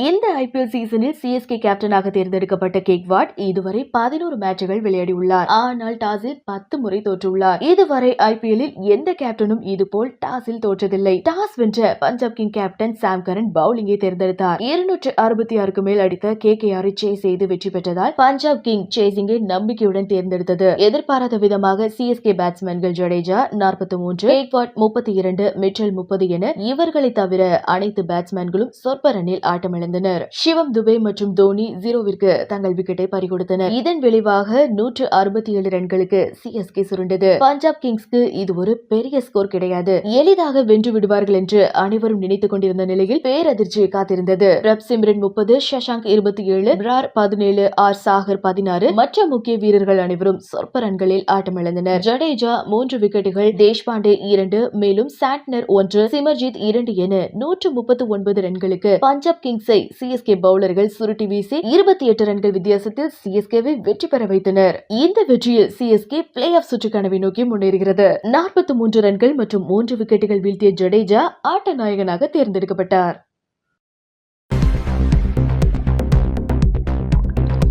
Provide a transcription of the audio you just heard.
இந்த ஐபிஎல் சீசனில் சிஎஸ்கே கேப்டனாக தேர்ந்தெடுக்கப்பட்ட கேக்வாட் இதுவரை பதினோரு மேட்சுகள் விளையாடியுள்ளார். ஆனால் டாஸில் பத்து முறை தோற்றுள்ளார். இதுவரை ஐபிஎல்லில் எந்த கேப்டனும் இதுபோல் டாஸில் தோற்றதில்லை. டாஸ் வென்ற Punjab king captain Sam Curran பவுலிங்கை தேர்ந்தெடுத்தார். இருநூற்று அறுபத்தி ஆறுக்கு மேல் அடித்த கே கே ஆரை சேஸ் செய்து வெற்றி பெற்றதால் பஞ்சாப் கிங் சேசிங்கை நம்பிக்கையுடன் தேர்ந்தெடுத்தது. எதிர்பாராத விதமாக சிஎஸ்கே பேட்ஸ்மேன்கள் ஜடேஜா நாற்பத்தி மூன்று கேக்வாட் முப்பத்தி இரண்டு மிச்சல் முப்பது என இவர்களை தவிர அனைத்து பேட்ஸ்மேன்களும் சொற்ப ரன்னில் ஆட்டமிழந்தனர். சிவம் துபே மற்றும் தோனி ஜீரோவிற்கு தங்கள் விக்கெட்டை பறிகொடுத்தனர். இதன் விளைவாக நூற்று அறுபத்தி ஏழு ரன்களுக்கு சிஎஸ்கே சுருண்டது. பஞ்சாப் கிங்ஸ்க்கு இது ஒரு பெரிய ஸ்கோர் கிடையாது. எளிதாக வென்று விடுவார்கள் என்று அனைவரும் நினைத்துக் கொண்டிருந்த நிலையில் பேரதிர்ச்சி காத்திருந்தது. ரப் சிம்ரன் முப்பது சஷாங்க் இருபத்தி ஏழு பிரார் பதினேழு ஆர் சாகர் பதினாறு மற்ற முக்கிய வீரர்கள் அனைவரும் சொற்ப ரன்களில் ஆட்டமிழந்தனர் ஜடேஜா மூன்று விக்கெட்டுகள் தேஷ்பாண்டே இரண்டு மேலும் சாட்னர் ஒன்று சிமர்ஜித் இரண்டு என நூற்று முப்பத்து ஒன்பது ரன்களுக்கு பஞ்சாப் கிங்ஸ் சிஎஸ்கே பவுலர்கள் சுருட்டி வீசி இருபத்தி எட்டு ரன்கள் வித்தியாசத்தில் சிஎஸ்கேவை வெற்றி பெற வைத்தனர். இந்த வெற்றியில் சிஎஸ்கே பிளே ஆஃப் சுற்று கனவை நோக்கி முன்னேறுகிறது. நாற்பத்தி மூன்று ரன்கள் மற்றும் மூன்று விக்கெட்டுகள் வீழ்த்திய ஜடேஜா ஆட்ட நாயகனாக தேர்ந்தெடுக்கப்பட்டார்.